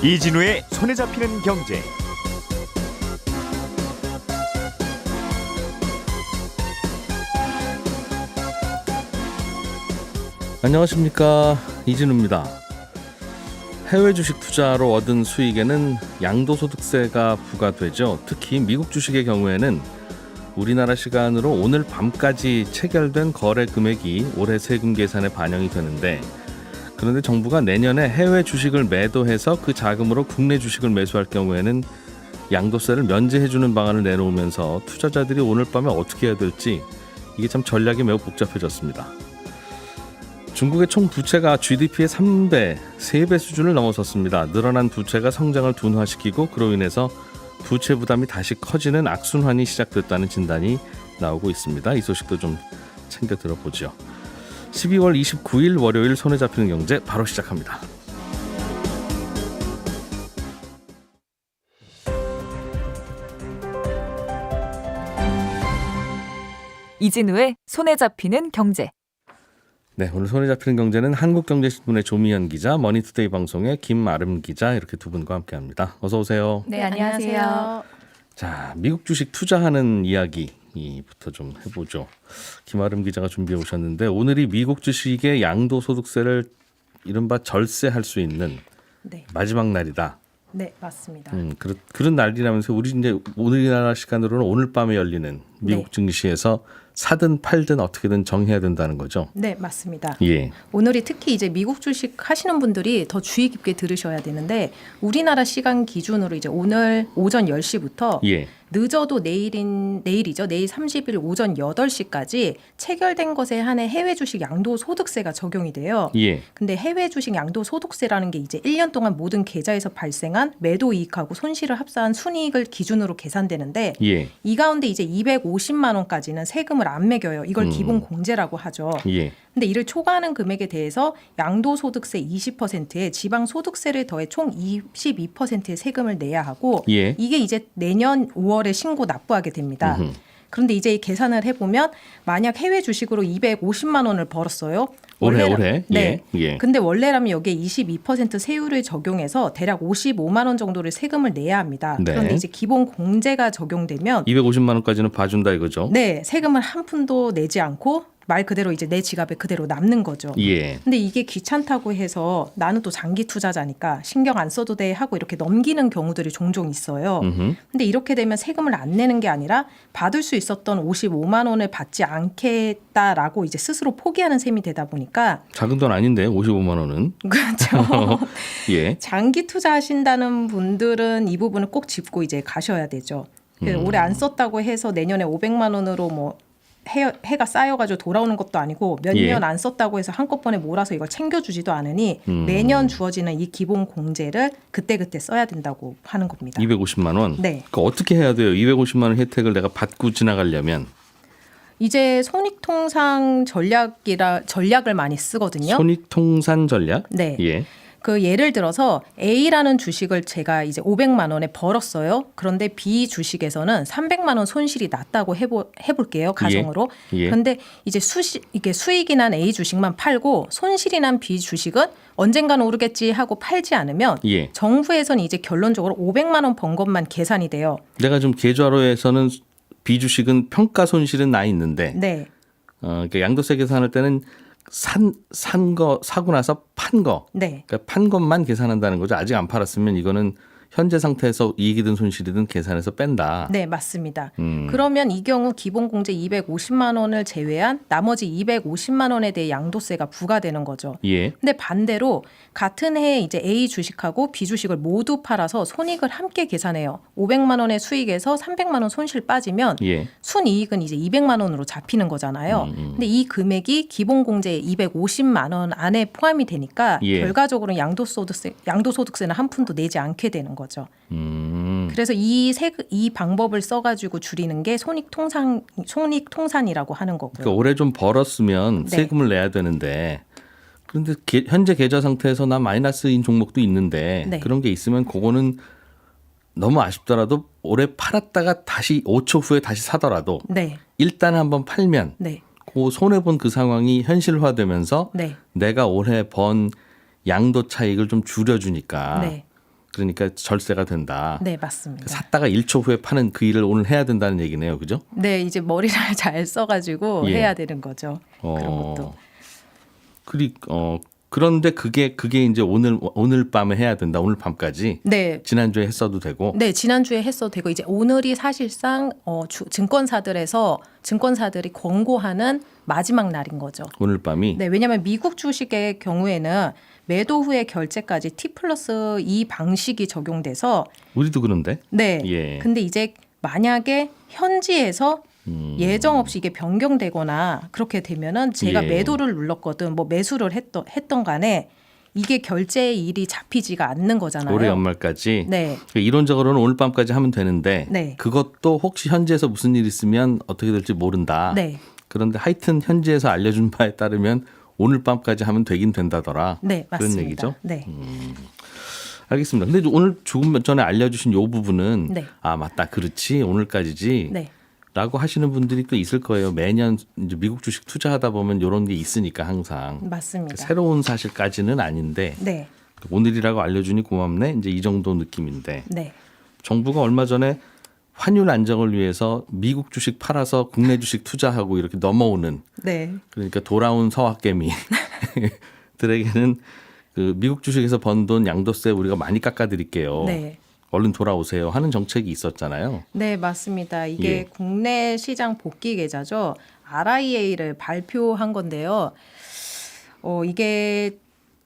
이진우의 손에 잡히는 경제. 안녕하십니까 이진우입니다. 해외 주식 투자로 얻은 수익에는 양도소득세가 부과되죠. 특히 미국 주식의 경우에는 우리나라 시간으로 오늘 밤까지 체결된 거래 금액이 올해 세금 계산에 반영이 되는데 그런데 정부가 내년에 해외 주식을 매도해서 그 자금으로 국내 주식을 매수할 경우에는 양도세를 면제해주는 방안을 내놓으면서 투자자들이 오늘 밤에 어떻게 해야 될지 이게 참 전략이 매우 복잡해졌습니다. 중국의 총 부채가 GDP의 3배, 3배 수준을 넘어섰습니다. 늘어난 부채가 성장을 둔화시키고 그로 인해서 부채 부담이 다시 커지는 악순환이 시작됐다는 진단이 나오고 있습니다. 이 소식도 좀 챙겨 들어보죠. 12월 29일 월요일 손에 잡히는 경제 바로 시작합니다. 이진우의 손에 잡히는 경제. 네, 오늘 손에 잡히는 경제는 한국경제신문의 조미연 기자, 머니투데이 방송의 김아름 기자 이렇게 두 분과 함께합니다. 어서 오세요. 네, 안녕하세요. 자, 미국 주식 투자하는 이야기 부터 좀 해보죠. 김아름 기자가 준비해 오셨는데 오늘이 미국 주식의 양도소득세를 이른바 절세할 수 있는 네, 마지막 날이다. 네 맞습니다. 음, 그런 그런 날이라면서 우리 이제 우리나라 시간으로는 오늘 밤에 열리는 미국 네. 증시에서 사든 팔든 어떻게든 정해야 된다는 거죠. 네 맞습니다. 예. 오늘이 특히 이제 미국 주식 하시는 분들이 더 주의 깊게 들으셔야 되는데 우리나라 시간 기준으로 이제 오늘 오전 10시부터 예. 늦어도 내일인 내일이죠. 내일 30일 오전 8시까지 체결된 것에 한해 해외 주식 양도 소득세가 적용이 돼요. 예. 근데 해외 주식 양도 소득세라는 게 이제 1년 동안 모든 계좌에서 발생한 매도 이익하고 손실을 합산한 순이익을 기준으로 계산되는데 예. 이 가운데 이제 250만 원까지는 세금을 안 매겨요. 이걸 음. 기본 공제라고 하죠. 예. 근데 이를 초과하는 금액에 대해서 양도소득세 20%에 지방소득세를 더해 총 22%의 세금을 내야 하고 예. 이게 이제 내년 5월에 신고 납부하게 됩니다. 음흠. 그런데 이제 이 계산을 해보면 만약 해외 주식으로 250만 원을 벌었어요. 올해 올해 네. 예. 예. 근데 원래라면 여기에 22% 세율을 적용해서 대략 55만 원 정도를 세금을 내야 합니다. 네. 그런데 이제 기본 공제가 적용되면 250만 원까지는 봐준다 이거죠. 네, 세금을 한 푼도 내지 않고 말 그대로 이제 내 지갑에 그대로 남는 거죠. 예. 근데 이게 귀찮다고 해서 나는 또 장기 투자자니까 신경 안 써도 돼 하고 이렇게 넘기는 경우들이 종종 있어요. 음흠. 근데 이렇게 되면 세금을 안 내는 게 아니라 받을 수 있었던 55만 원을 받지 않겠다라고 이제 스스로 포기하는 셈이 되다 보니까 작은 돈 아닌데 55만 원은. 그렇죠. 예. 장기 투자하신다는 분들은 이 부분을 꼭 짚고 이제 가셔야 되죠. 그 음. 올해 안 썼다고 해서 내년에 500만 원으로 뭐 해, 해가 쌓여가지고 돌아오는 것도 아니고 몇 예. 년안 썼다고 해서 한꺼번에 몰아서 이걸 챙겨주지도 않으니 음. 매년 주어지는 이 기본 공제를 그때그때 써야 된다고 하는 겁니다. 250만 원. 네. 그 어떻게 해야 돼요? 250만 원 혜택을 내가 받고 지나가려면 이제 손익통상 전략이라 전략을 많이 쓰거든요. 손익통산 전략. 네. 예. 그 예를 들어서 A라는 주식을 제가 이제 500만 원에 벌었어요. 그런데 B 주식에서는 300만 원 손실이 났다고 해보, 해볼게요. 가정으로. 예. 그런데 이제 수시, 이게 수익이 난 A 주식만 팔고 손실이 난 B 주식은 언젠가는 오르겠지 하고 팔지 않으면 예. 정부에서는 이제 결론적으로 500만 원 번 것만 계산이 돼요. 내가 좀 계좌로에서는 비주식은 평가 손실은 나 있는데 네. 어, 그러니까 양도세 계산할 때는 산 산 거 사고 나서 판 거. 네. 그러니까 판 것만 계산한다는 거죠. 아직 안 팔았으면 이거는 현재 상태에서 이익이든 손실이든 계산해서 뺀다. 네, 맞습니다. 음. 그러면 이 경우 기본 공제 250만 원을 제외한 나머지 250만 원에 대해 양도세가 부과되는 거죠. 예. 근데 반대로 같은 해에 이제 A 주식하고 B 주식을 모두 팔아서 손익을 함께 계산해요. 500만 원의 수익에서 300만 원 손실 빠지면 예. 순이익은 이제 200만 원으로 잡히는 거잖아요. 음, 음. 근데 이 금액이 기본 공제 250만 원 안에 포함이 되니까 예. 결과적으로 양도소득세 양도소득세는 한 푼도 내지 않게 되는 거죠. 음. 그래서 이 세, 이 방법을 써가지고 줄이는 게 손익통상 손익 통산이라고 하는 거고요. 그러니까 올해 좀 벌었으면 네. 세금을 내야 되는데 그런데 게- 현재 계좌 상태에서 나 마이너스인 종목도 있는데 네. 그런 게 있으면 그거는 너무 아쉽더라도 올해 팔았다가 다시 5초 후에 다시 사더라도 네, 일단 한번 팔면 네, 그 손해 본 그 상황이 현실화되면서 네, 내가 올해 번 양도 차익을 좀 줄여주니까 네. 그러니까 절세가 된다. 네, 맞습니다. 샀다가 1초 후에 파는 그 일을 오늘 해야 된다는 얘기네요. 그죠? 네, 이제 머리를 잘 써가지고 예. 해야 되는 거죠. 그런 어. 것도. 그리 어 그런데 그게 그게 이제 오늘 오늘 밤에 해야 된다. 오늘 밤까지 네, 지난주에 했어도 되고. 네, 지난주에 했어도 되고 이제 오늘이 사실상 어, 주, 증권사들에서 증권사들이 권고하는 마지막 날인 거죠. 오늘 밤이 네, 왜냐하면 미국 주식의 경우에는 매도 후에 결제까지 T 플러스 2 방식이 적용돼서 우리도 그런데. 네. 예. 근데 이제 만약에 현지에서 음. 예정 없이 이게 변경되거나 그렇게 되면은 제가 예. 매도를 눌렀거든 뭐 매수를 했던 했던 간에 이게 결제의 일이 잡히지가 않는 거잖아요. 올해 연말까지 네. 그러니까 이론적으로는 오늘 밤까지 하면 되는데 네. 그것도 혹시 현지에서 무슨 일 있으면 어떻게 될지 모른다. 네. 그런데 하여튼 현지에서 알려준 바에 따르면 오늘 밤까지 하면 되긴 된다더라. 네, 그런 맞습니다. 얘기죠. 음. 네. 알겠습니다. 근데 오늘 조금 전에 알려주신 요 부분은 네. 아 맞다 그렇지 오늘까지지. 네. 라고 하시는 분들이 또 있을 거예요. 매년 이제 미국 주식 투자하다 보면 이런 게 있으니까 항상 맞습니다. 새로운 사실까지는 아닌데 네. 오늘이라고 알려주니 고맙네. 이제 이 정도 느낌인데 네. 정부가 얼마 전에 환율 안정을 위해서 미국 주식 팔아서 국내 주식 투자하고 이렇게 넘어오는 네. 그러니까 돌아온 서학개미들에게는 그 미국 주식에서 번 돈 양도세 우리가 많이 깎아드릴게요. 네. 얼른 돌아오세요 하는 정책이 있었잖아요. 네, 맞습니다. 이게 예. 국내 시장 복귀 계좌죠. RIA를 발표한 건데요. 어, 이게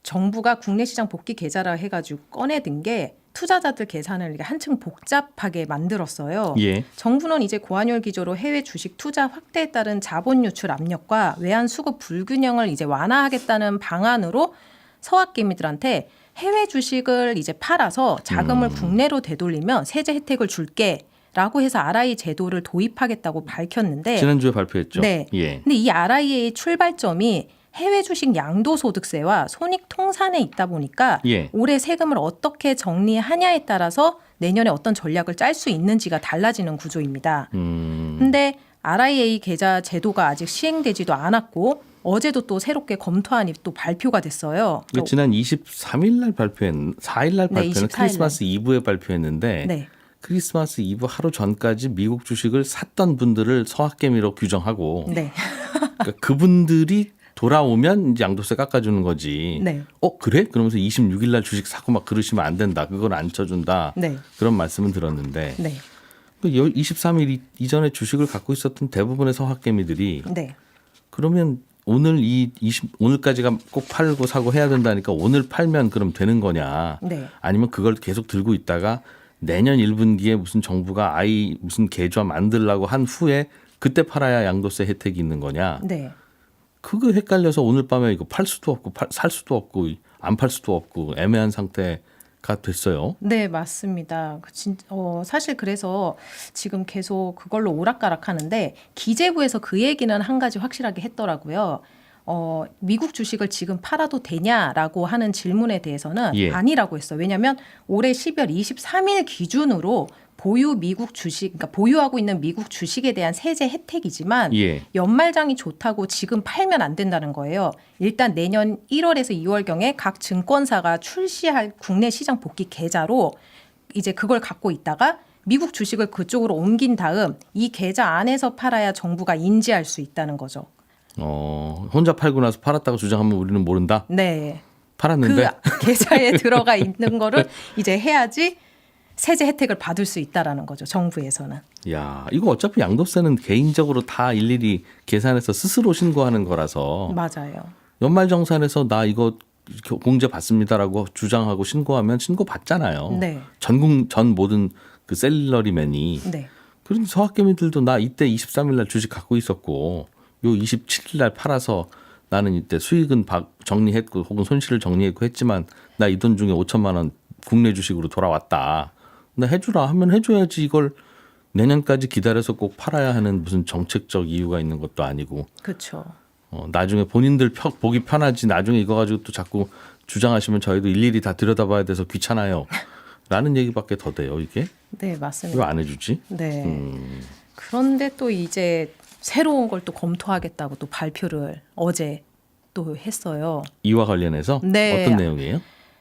정부가 국내 시장 복귀 계좌라 해가지고 꺼내든 게 투자자들 계산을 한층 복잡하게 만들었어요. 예. 정부는 이제 고환율 기조로 해외 주식 투자 확대에 따른 자본 유출 압력과 외환 수급 불균형을 이제 완화하겠다는 방안으로 서학개미들한테 해외 주식을 이제 팔아서 자금을 음. 국내로 되돌리면 세제 혜택을 줄게. 라고 해서 RI 제도를 도입하겠다고 밝혔는데 지난주에 발표했죠. 네. 예. 근데 이 RIA의 출발점이 해외 주식 양도소득세와 손익 통산에 있다 보니까 예. 올해 세금을 어떻게 정리하냐에 따라서 내년에 어떤 전략을 짤 수 있는지가 달라지는 구조입니다. 음. 근데 RIA 계좌 제도가 아직 시행되지도 않았고 어제도 또 새롭게 검토안이 또 발표가 됐어요. 이게 지난 23일 날 발표했 4일 날 네, 발표는 24일 날. 크리스마스 이브에 발표했는데 네. 크리스마스 이브 하루 전까지 미국 주식을 샀던 분들을 서학개미로 규정하고 네. 그러니까 그분들이 돌아오면 이제 양도세 깎아주는 거지. 네. 어 그래? 그러면서 26일 날 주식 사고 막 그러시면 안 된다. 그걸 안 쳐준다. 네. 그런 말씀은 들었는데 네. 그 23일 이- 이전에 주식을 갖고 있었던 대부분의 서학개미들이 네. 그러면 오늘 이 20, 오늘까지가 꼭 팔고 사고 해야 된다니까 오늘 팔면 그럼 되는 거냐? 네. 아니면 그걸 계속 들고 있다가 내년 1분기에 무슨 정부가 아이 무슨 계좌 만들라고 한 후에 그때 팔아야 양도세 혜택이 있는 거냐? 네. 그거 헷갈려서 오늘 밤에 이거 팔 수도 없고 팔, 살 수도 없고 안 팔 수도 없고 애매한 상태 가 됐어요. 네, 맞습니다. 그 진, 어, 사실 그래서 지금 계속 그걸로 오락가락 하는데 기재부에서 그 얘기는 한 가지 확실하게 했더라고요. 어, 미국 주식을 지금 팔아도 되냐라고 하는 질문에 대해서는 예. 아니라고 했어요. 왜냐하면 올해 12월 23일 기준으로 보유 미국 주식, 그러니까 보유하고 있는 미국 주식에 대한 세제 혜택이지만 예. 연말장이 좋다고 지금 팔면 안 된다는 거예요. 일단 내년 1월에서 2월경에 각 증권사가 출시할 국내 시장 복귀 계좌로 이제 그걸 갖고 있다가 미국 주식을 그쪽으로 옮긴 다음 이 계좌 안에서 팔아야 정부가 인지할 수 있다는 거죠. 어, 혼자 팔고 나서 팔았다고 주장하면 우리는 모른다. 네. 팔았는데 그 계좌에 들어가 있는 거를 이제 해야지 세제 혜택을 받을 수 있다라는 거죠. 정부에서는. 야, 이거 어차피 양도세는 개인적으로 다 일일이 계산해서 스스로 신고하는 거라서 맞아요. 연말 정산에서 나 이거 공제 받습니다라고 주장하고 신고하면 신고 받잖아요. 네. 전국 전 모든 그 셀러리맨이 네. 그런 서학개미들도 나 이때 23일 날 주식 갖고 있었고 요 27일 날 팔아서 나는 이때 수익은 박- 정리했고 혹은 손실을 정리했고 했지만 나 이 돈 중에 5천만 원 국내 주식으로 돌아왔다. 나 해주라 하면 해줘야지 이걸 내년까지 기다려서 꼭 팔아야 하는 무슨 정책적 이유가 있는 것도 아니고 그렇죠. 어, 나중에 본인들 펴- 보기 편하지 나중에 이거 가지고 또 자꾸 주장하시면 저희도 일일이 다 들여다봐야 돼서 귀찮아요. 라는 얘기밖에 더 돼요 이게 네, 왜 맞습니다. 안 해주지? 네. 음. 그런데 또 이제 새로운 걸 또 검토하겠다고 또 발표를 어제 또 했어요. 이와 관련해서 네. 어떤 내용이에요?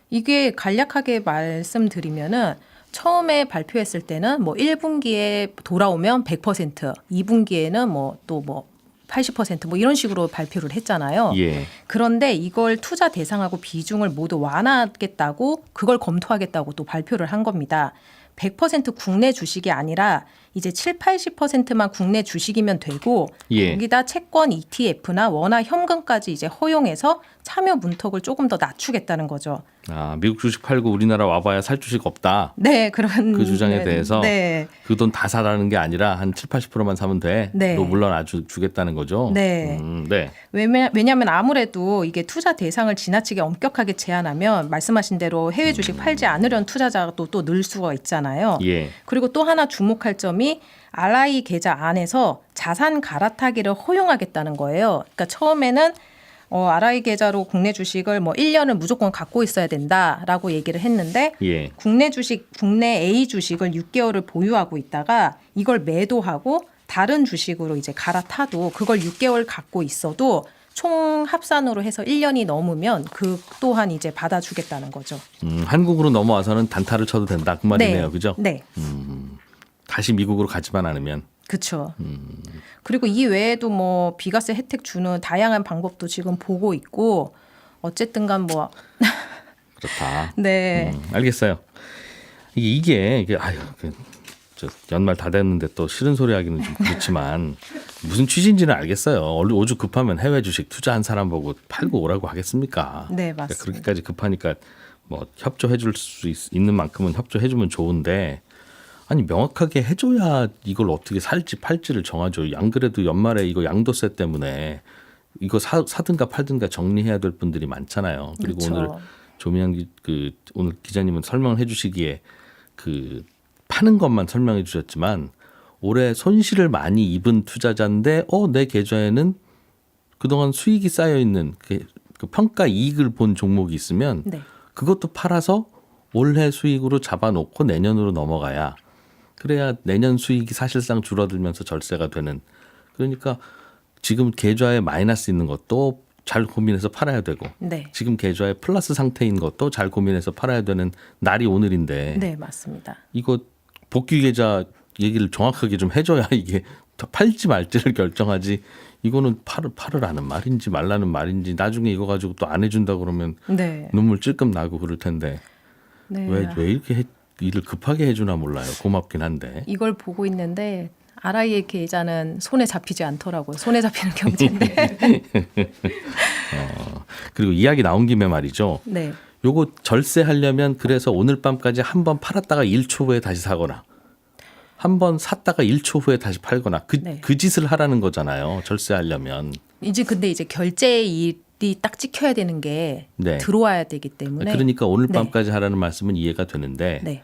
이게 간략하게 말씀드리면은 처음에 발표했을 때는 뭐 1분기에 돌아오면 100%, 2분기에는 뭐또뭐 80%뭐 이런 식으로 발표를 했잖아요. 예. 그런데 이걸 투자 대상하고 비중을 모두 완화하겠다고 그걸 검토하겠다고 또 발표를 한 겁니다. 100% 국내 주식이 아니라 이제 7, 80%만 국내 주식이면 되고 예. 거기다 채권 ETF나 원화 현금까지 이제 허용해서 참여 문턱을 조금 더 낮추겠다는 거죠. 아, 미국 주식 팔고 우리나라 와봐야 살 주식 없다. 네, 그런 그 주장에 네, 대해서 네. 그돈 다 사라는 게 아니라 한 7, 80%만 사면 돼. 네. 또 물론 아주 주겠다는 거죠. 네. 음, 네. 왜냐, 왜냐하면 아무래도 이게 투자 대상을 지나치게 엄격하게 제한하면 말씀하신 대로 해외 주식 팔지 않으려는 투자자가 또, 또늘 수가 있잖아요. 예. 그리고 또 하나 주목할 점이 RI 계좌 안에서 자산 갈아타기를 허용하겠다는 거예요. 그러니까 처음에는 어, RI 계좌로 국내 주식을 뭐 1년을 무조건 갖고 있어야 된다라고 얘기를 했는데 예. 국내 주식, 국내 A 주식을 6개월을 보유하고 있다가 이걸 매도하고 다른 주식으로 이제 갈아타도 그걸 6개월 갖고 있어도 총 합산으로 해서 1년이 넘으면 그 또한 이제 받아주겠다는 거죠. 음, 한국으로 넘어와서는 단타를 쳐도 된다. 그 말이네요. 네. 그죠? 네. 다시 미국으로 가지만 않으면 그렇죠. 음. 그리고 이 외에도 뭐 비과세 혜택 주는 다양한 방법도 지금 보고 있고 어쨌든간 뭐 그렇다. 네. 음, 알겠어요. 이게 이게, 아유, 그, 저 연말 다 됐는데 또 싫은 소리 하기는 좀 그렇지만 무슨 취지인지는 알겠어요. 오죽 급하면 해외 주식 투자한 사람 보고 팔고 오라고 하겠습니까? 네, 그러니까 맞습니다. 그렇게까지 급하니까 뭐 협조해 줄 수 있는 만큼은 협조해 주면 좋은데 아니 명확하게 해줘야 이걸 어떻게 살지 팔지를 정하죠. 안 그래도 연말에 이거 양도세 때문에 이거 사, 사든가 팔든가 정리해야 될 분들이 많잖아요. 그리고 그렇죠. 오늘 기- 그 오늘 기자님은 설명을 해주시기에 그 파는 것만 설명해 주셨지만 올해 손실을 많이 입은 투자자인데 어 내 계좌에는 그동안 수익이 쌓여 있는 그, 그 평가 이익을 본 종목이 있으면 네. 그것도 팔아서 올해 수익으로 잡아놓고 내년으로 넘어가야 그래야 내년 수익이 사실상 줄어들면서 절세가 되는 그러니까 지금 계좌에 마이너스 있는 것도 잘 고민해서 팔아야 되고 네. 지금 계좌에 플러스 상태인 것도 잘 고민해서 팔아야 되는 날이 오늘인데 네, 맞습니다. 이거 복귀 계좌 얘기를 정확하게 좀 해줘야 이게 더 팔지 말지를 결정하지 이거는 팔을 팔으라는 말인지 말라는 말인지 나중에 이거 가지고 또 안 해준다 그러면 네. 눈물 찔끔 나고 그럴 텐데 네. 왜왜 이렇게 해- 일을 급하게 해주나 몰라요 고맙긴 한데 이걸 보고 있는데 RI의 계좌는 손에 잡히지 않더라고요. 손에 잡히는 경제인데. 그리고 이야기 나온 김에 말이죠 네. 요거 절세하려면 그래서 오늘 밤까지 한 번 팔았다가 1초 후에 다시 사거나 한 번 샀다가 1초 후에 다시 팔거나 그, 네. 그 짓을 하라는 거잖아요 절세하려면 이제 근데 이제 결제 일이 딱 찍혀야 되는 게 네. 들어와야 되기 때문에 그러니까 오늘 네. 밤까지 하라는 말씀은 이해가 되는데 네.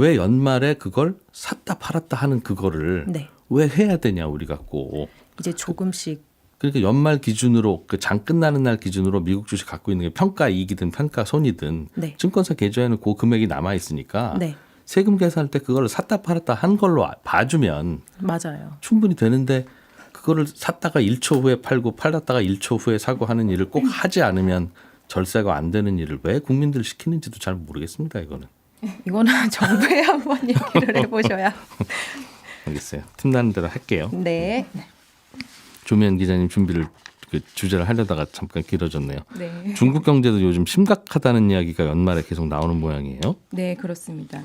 왜 연말에 그걸 샀다 팔았다 하는 그거를 네. 왜 해야 되냐 우리 갖고 이제 조금씩 그러니까 연말 기준으로 그 장 끝나는 날 기준으로 미국 주식 갖고 있는 게 평가 이익이든 평가 손이든 네. 증권사 계좌에는 그 금액이 남아 있으니까 네. 세금 계산할 때 그걸 샀다 팔았다 한 걸로 아- 봐주면 맞아요. 충분히 되는데 그거를 샀다가 1초 후에 팔고 팔았다가 1초 후에 사고 하는 일을 꼭 하지 않으면 절세가 안 되는 일을 왜 국민들 시키는지도 잘 모르겠습니다 이거는 이거는 정부에 한번 얘기를 해보셔야. 알겠어요 틈나는 대로 할게요 네. 조미연 기자님 준비를 그 주제를 하려다가 잠깐 길어졌네요 네. 중국 경제도 요즘 심각하다는 이야기가 연말에 계속 나오는 모양이에요. 네, 그렇습니다.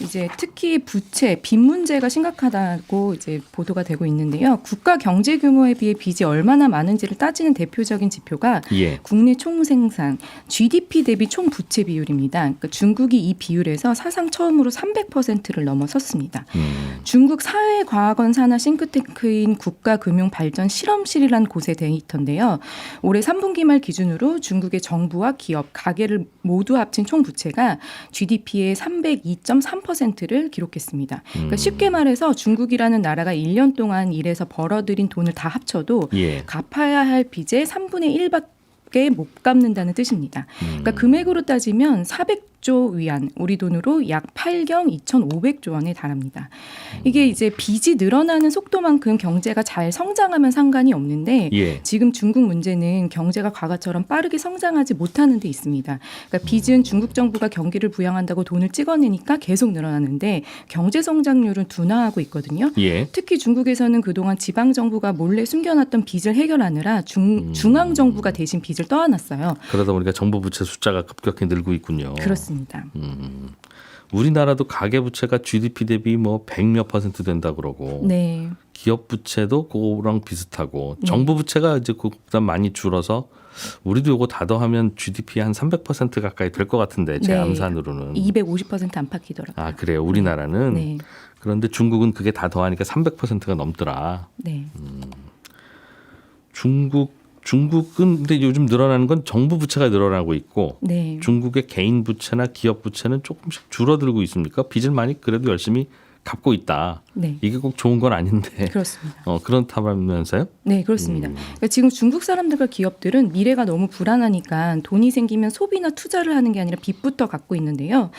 이제 특히 부채, 빚 문제가 심각하다고 이제 보도가 되고 있는데요. 국가 경제 규모에 비해 빚이 얼마나 많은지를 따지는 대표적인 지표가 예. 국내 총생산, GDP 대비 총 부채 비율입니다. 그러니까 중국이 이 비율에서 사상 처음으로 300%를 넘어섰습니다. 음. 중국 사회과학원 산하 싱크탱크인 국가금융발전실험실이라는 곳의 데이터인데요. 올해 3분기 말 기준으로 중국의 정부와 기업, 가계를 모두 합친 총 부채가 GDP의 302.3%를 기록했습니다. 그러니까 음. 쉽게 말해서 중국이라는 나라가 1년 동안 일해서 벌어들인 돈을 다 합쳐도 예. 갚아야 할 빚의 3분의 1밖에 못 갚는다는 뜻입니다. 음. 그러니까 금액으로 따지면 400 6조 위안, 우리 돈으로 약 8경 2,500조 원에 달합니다. 이게 이제 빚이 늘어나는 속도만큼 경제가 잘 성장하면 상관이 없는데 예. 지금 중국 문제는 경제가 과거처럼 빠르게 성장하지 못하는 데 있습니다. 그러니까 빚은 중국 정부가 경기를 부양한다고 돈을 찍어내니까 계속 늘어나는데 경제 성장률은 둔화하고 있거든요. 예. 특히 중국에서는 그동안 지방 정부가 몰래 숨겨놨던 빚을 해결하느라 중, 중앙 정부가 대신 빚을 떠안았어요. 그러다 보니까 정부 부채 숫자가 급격히 늘고 있군요. 그렇습니다. 음. 우리나라도 가계 부채가 GDP 대비 뭐 100몇 퍼센트 된다 그러고 네. 기업 부채도 그거랑 비슷하고 네. 정부 부채가 이제 그보다 많이 줄어서 우리도 요거 다 더하면 GDP 한 300% 가까이 될 것 같은데 제 네. 암산으로는 250% 안팎이더라고요. 아 그래요 우리나라는 네. 그런데 중국은 그게 다 더하니까 300%가 넘더라 네. 중국 중국은 근데 요즘 늘어나는 건 정부 부채가 늘어나고 있고 네. 중국의 개인 부채나 기업 부채는 조금씩 줄어들고 있습니까? 빚을 많이 그래도 열심히 갚고 있다. 네. 이게 꼭 좋은 건 아닌데. 그렇습니다. 어, 그렇다면서요? 네, 그렇습니다. 음. 그러니까 지금 중국 사람들과 기업들은 미래가 너무 불안하니까 돈이 생기면 소비나 투자를 하는 게 아니라 빚부터 갖고 있는데요.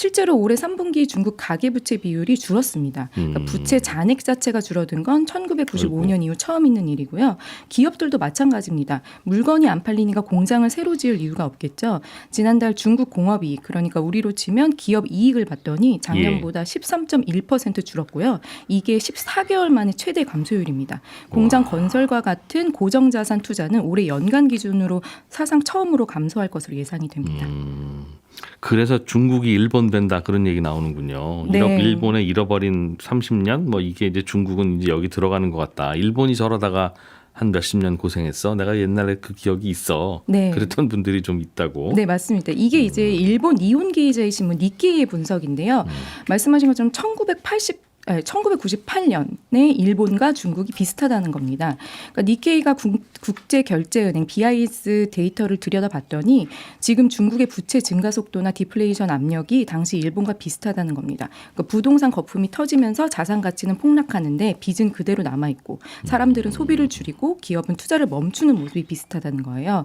실제로 올해 3분기 중국 가계부채 비율이 줄었습니다. 그러니까 음. 부채 잔액 자체가 줄어든 건 1995년 이후 처음 있는 일이고요. 기업들도 마찬가지입니다. 물건이 안 팔리니까 공장을 새로 지을 이유가 없겠죠. 지난달 중국 공업이 그러니까 우리로 치면 기업 이익을 봤더니 작년보다 13.1% 줄었고요. 이게 14개월 만에 최대 감소율입니다. 공장 건설과 같은 고정 자산 투자는 올해 연간 기준으로 사상 처음으로 감소할 것으로 예상이 됩니다. 음. 그래서 중국이 일본 된다 그런 얘기 나오는군요. 네. 잃어- 일본에 잃어버린 30년 뭐 이게 이제 중국은 이제 여기 들어가는 것 같다. 일본이 저러다가 한 몇십 년 고생했어. 내가 옛날에 그 기억이 있어. 네. 그랬던 분들이 좀 있다고. 네, 맞습니다. 이게 이제 일본 니혼게이저의 신문 니케이의 분석인데요. 말씀하신 것처럼 1980 아, 1998년에 일본과 중국이 비슷하다는 겁니다. 그러니까 니케이가 국, 제 결제은행 BIS 데이터를 들여다봤더니 지금 중국의 부채 증가 속도나 디플레이션 압력이 당시 일본과 비슷하다는 겁니다. 그러니까 부동산 거품이 터지면서 자산 가치는 폭락하는데 빚은 그대로 남아 있고 사람들은 소비를 줄이고 기업은 투자를 멈추는 모습이 비슷하다는 거예요.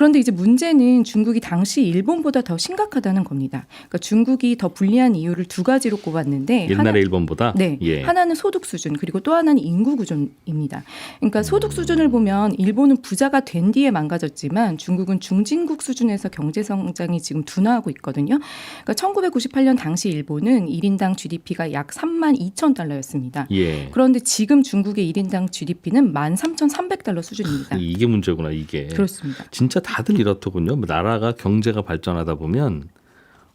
그런데 이제 문제는 중국이 당시 일본보다 더 심각하다는 겁니다. 그러니까 중국이 더 불리한 이유를 두 가지로 꼽았는데 옛날에 하나- 일본보다 네. 예. 하나는 소득 수준 그리고 또 하나는 인구 구조입니다. 그러니까 소득 수준을 보면 일본은 부자가 된 뒤에 망가졌지만 중국은 중진국 수준에서 경제 성장이 지금 둔화하고 있거든요. 그러니까 1998년 당시 일본은 1인당 GDP가 약 3만 2천 달러였습니다. 예. 그런데 지금 중국의 1인당 GDP는 13,300달러 수준입니다. 이게 문제구나 이게. 그렇습니다. 진짜 다들 이렇더군요. 뭐 나라가 경제가 발전하다 보면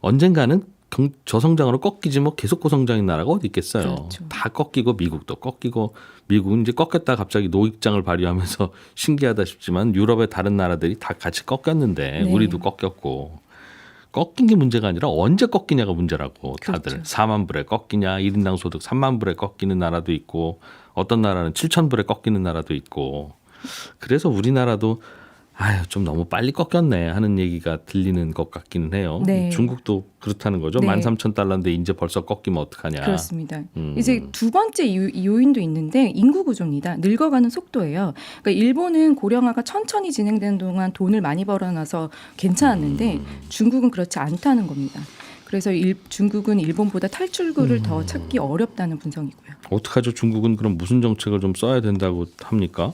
언젠가는 경- 저성장으로 꺾이지 뭐 계속 고성장인 나라가 어디 있겠어요. 그렇죠. 다 꺾이고 미국도 꺾이고 미국은 이제 꺾였다 갑자기 노익장을 발휘하면서 신기하다 싶지만 유럽의 다른 나라들이 다 같이 꺾였는데 네. 우리도 꺾였고 꺾인 게 문제가 아니라 언제 꺾이냐가 문제라고 다들 그렇죠. 4만 불에 꺾이냐 1인당 소득 3만 불에 꺾이는 나라도 있고 어떤 나라는 7천 불에 꺾이는 나라도 있고 그래서 우리나라도 아유 좀 너무 빨리 꺾였네 하는 얘기가 들리는 것 같기는 해요. 네. 중국도 그렇다는 거죠. 네. 13,000달러인데 이제 벌써 꺾이면 어떡하냐. 그렇습니다. 음. 이제 두 번째 요인도 있는데 인구 구조입니다. 늙어가는 속도예요. 그러니까 일본은 고령화가 천천히 진행되는 동안 돈을 많이 벌어놔서 괜찮았는데 음. 중국은 그렇지 않다는 겁니다. 그래서 일, 중국은 일본보다 탈출구를 음. 더 찾기 어렵다는 분석이고요. 어떡하죠? 중국은 그럼 무슨 정책을 좀 써야 된다고 합니까?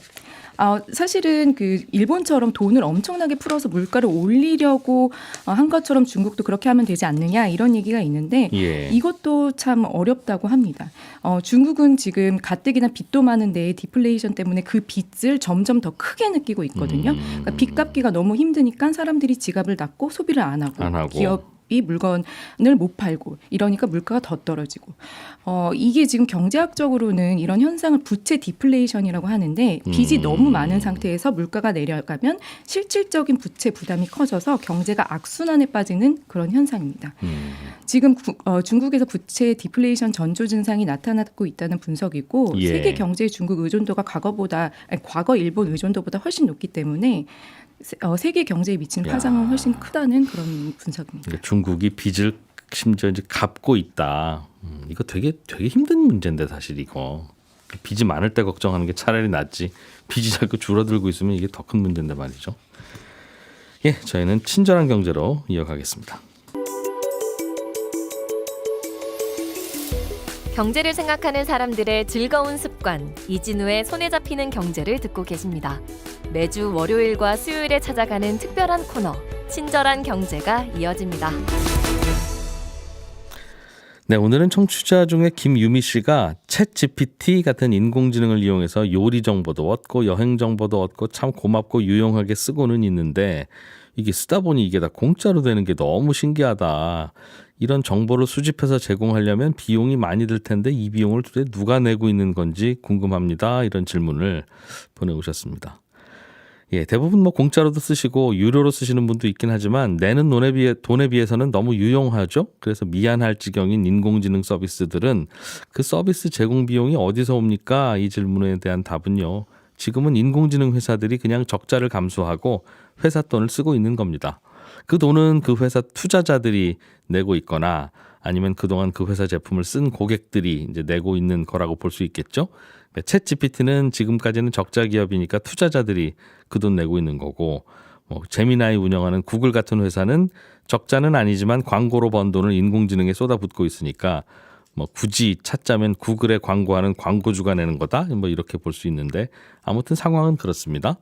아, 사실은 그 일본처럼 돈을 엄청나게 풀어서 물가를 올리려고 어, 한 것처럼 중국도 그렇게 하면 되지 않느냐 이런 얘기가 있는데 예. 이것도 참 어렵다고 합니다. 어, 중국은 지금 가뜩이나 빚도 많은데 디플레이션 때문에 그 빚을 점점 더 크게 느끼고 있거든요. 음. 그러니까 빚 갚기가 너무 힘드니까 사람들이 지갑을 닫고 소비를 안 하고, 안 하고. 기업 이 물건을 못 팔고 이러니까 물가가 더 떨어지고 어, 이게 지금 경제학적으로는 이런 현상을 부채 디플레이션이라고 하는데 빚이 음. 너무 많은 상태에서 물가가 내려가면 실질적인 부채 부담이 커져서 경제가 악순환에 빠지는 그런 현상입니다. 음. 지금 구- 어, 중국에서 부채 디플레이션 전조 증상이 나타나고 있다는 분석이고 예. 세계 경제 중국 의존도가 과거보다 아니, 과거 일본 의존도보다 훨씬 높기 때문에 세, 어, 세계 경제에 미치는 야. 파장은 훨씬 크다는 그런 분석입니다. 그러니까 중국이 빚을 심지어 이제 갚고 있다. 음, 이거 되게 되게 힘든 문제인데 사실 이거 빚이 많을 때 걱정하는 게 차라리 낫지. 빚이 자꾸 줄어들고 있으면 이게 더 큰 문제인데 말이죠. 예, 저희는 친절한 경제로 이어가겠습니다. 경제를 생각하는 사람들의 즐거운 습관 이진우의 손에 잡히는 경제를 듣고 계십니다. 매주 월요일과 수요일에 찾아가는 특별한 코너 친절한 경제가 이어집니다. 네, 오늘은 청취자 중에 김유미 씨가 챗 GPT 같은 인공지능을 이용해서 요리 정보도 얻고 여행 정보도 얻고 참 고맙고 유용하게 쓰고는 있는데 이게 쓰다 보니 이게 다 공짜로 되는 게 너무 신기하다. 이런 정보를 수집해서 제공하려면 비용이 많이 들 텐데 이 비용을 도대체 누가 내고 있는 건지 궁금합니다. 이런 질문을 보내오셨습니다. 예, 대부분 뭐 공짜로도 쓰시고 유료로 쓰시는 분도 있긴 하지만 내는 돈에 비해 돈에 비해서는 너무 유용하죠. 그래서 미안할 지경인 인공지능 서비스들은 그 서비스 제공 비용이 어디서 옵니까? 이 질문에 대한 답은요. 지금은 인공지능 회사들이 그냥 적자를 감수하고 회사 돈을 쓰고 있는 겁니다. 그 돈은 그 회사 투자자들이 내고 있거나 아니면 그동안 그 회사 제품을 쓴 고객들이 이제 내고 있는 거라고 볼 수 있겠죠. 챗 GPT는 지금까지는 적자 기업이니까 투자자들이 그 돈 내고 있는 거고 뭐 제미나이 운영하는 구글 같은 회사는 적자는 아니지만 광고로 번 돈을 인공지능에 쏟아붓고 있으니까 뭐 굳이 찾자면 구글에 광고하는 광고주가 내는 거다 뭐 이렇게 볼 수 있는데 아무튼 상황은 그렇습니다.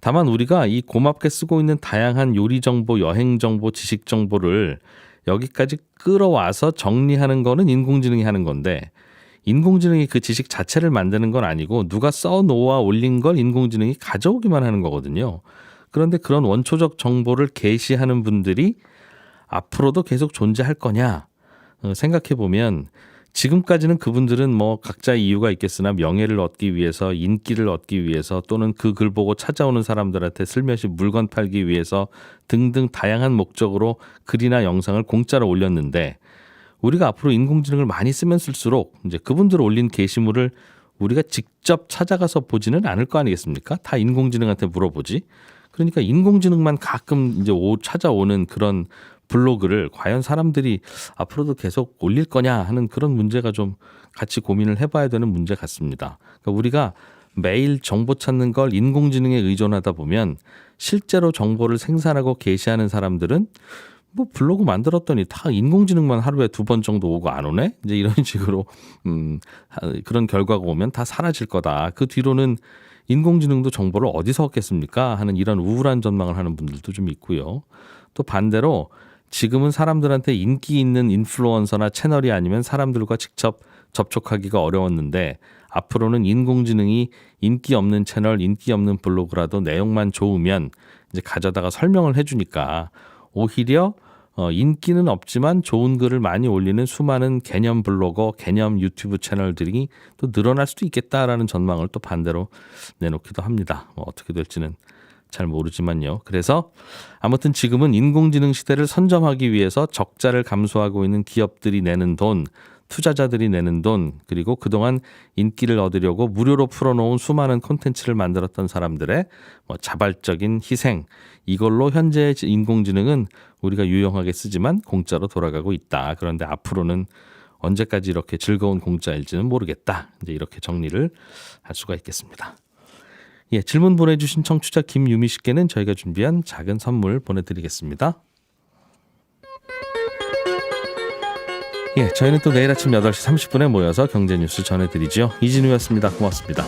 다만 우리가 이 고맙게 쓰고 있는 다양한 요리 정보, 여행 정보, 지식 정보를 여기까지 끌어와서 정리하는 거는 인공지능이 하는 건데 인공지능이 그 지식 자체를 만드는 건 아니고 누가 써 놓아 올린 걸 인공지능이 가져오기만 하는 거거든요. 그런데 그런 원초적 정보를 게시하는 분들이 앞으로도 계속 존재할 거냐 어, 생각해 보면 지금까지는 그분들은 뭐 각자의 이유가 있겠으나 명예를 얻기 위해서 인기를 얻기 위해서 또는 그 글 보고 찾아오는 사람들한테 슬며시 물건 팔기 위해서 등등 다양한 목적으로 글이나 영상을 공짜로 올렸는데 우리가 앞으로 인공지능을 많이 쓰면 쓸수록 이제 그분들 올린 게시물을 우리가 직접 찾아가서 보지는 않을 거 아니겠습니까? 다 인공지능한테 물어보지. 그러니까 인공지능만 가끔 이제 오, 찾아오는 그런 블로그를 과연 사람들이 앞으로도 계속 올릴 거냐 하는 그런 문제가 좀 같이 고민을 해봐야 되는 문제 같습니다. 그러니까 우리가 매일 정보 찾는 걸 인공지능에 의존하다 보면 실제로 정보를 생산하고 게시하는 사람들은 뭐 블로그 만들었더니 다 인공지능만 하루에 두 번 정도 오고 안 오네? 이제 이런 식으로 음 하- 그런 결과가 오면 다 사라질 거다. 그 뒤로는 인공지능도 정보를 어디서 얻겠습니까? 하는 이런 우울한 전망을 하는 분들도 좀 있고요. 또 반대로 지금은 사람들한테 인기 있는 인플루언서나 채널이 아니면 사람들과 직접 접촉하기가 어려웠는데 앞으로는 인공지능이 인기 없는 채널, 인기 없는 블로그라도 내용만 좋으면 이제 가져다가 설명을 해주니까 오히려 어, 인기는 없지만 좋은 글을 많이 올리는 수많은 개념 블로거, 개념 유튜브 채널들이 또 늘어날 수도 있겠다라는 전망을 또 반대로 내놓기도 합니다. 뭐 어떻게 될지는 잘 모르지만요. 그래서 아무튼 지금은 인공지능 시대를 선점하기 위해서 적자를 감수하고 있는 기업들이 내는 돈, 투자자들이 내는 돈, 그리고 그동안 인기를 얻으려고 무료로 풀어놓은 수많은 콘텐츠를 만들었던 사람들의 뭐 자발적인 희생, 이걸로 현재의 인공지능은 우리가 유용하게 쓰지만 공짜로 돌아가고 있다. 그런데 앞으로는 언제까지 이렇게 즐거운 공짜일지는 모르겠다. 이제 이렇게 정리를 할 수가 있겠습니다. 예, 질문 보내주신 청취자 김유미 씨께는 저희가 준비한 작은 선물 보내드리겠습니다. 예, 저희는 또 내일 아침 8시 30분에 모여서 경제 뉴스 전해드리죠. 이진우였습니다. 고맙습니다.